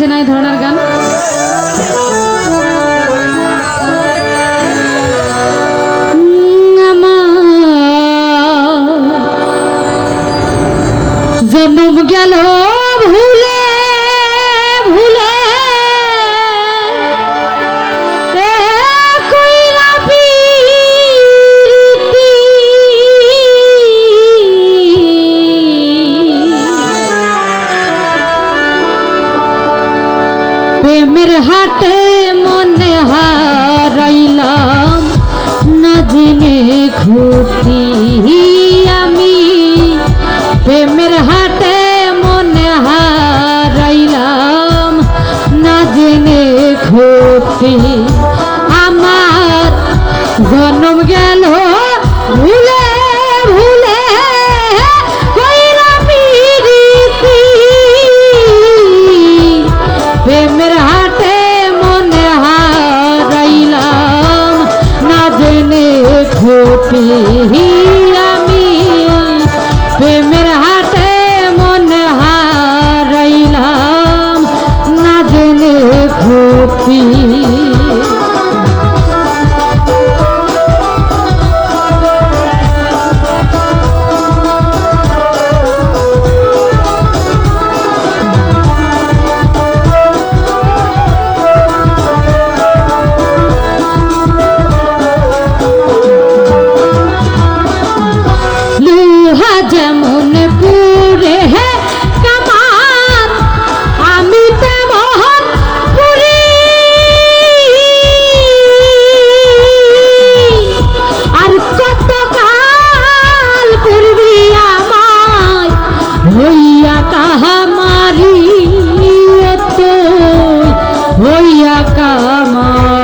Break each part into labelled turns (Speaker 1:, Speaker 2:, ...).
Speaker 1: হচ্ছে না এই ধরনের গান? জন্ম গেল আমার জন্ম আমার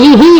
Speaker 1: ही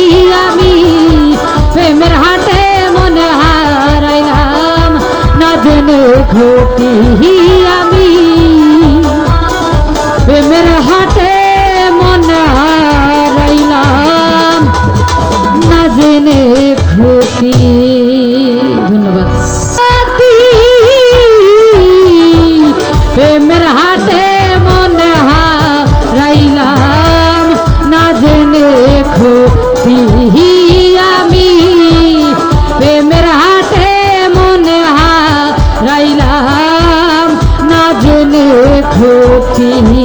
Speaker 1: চিনি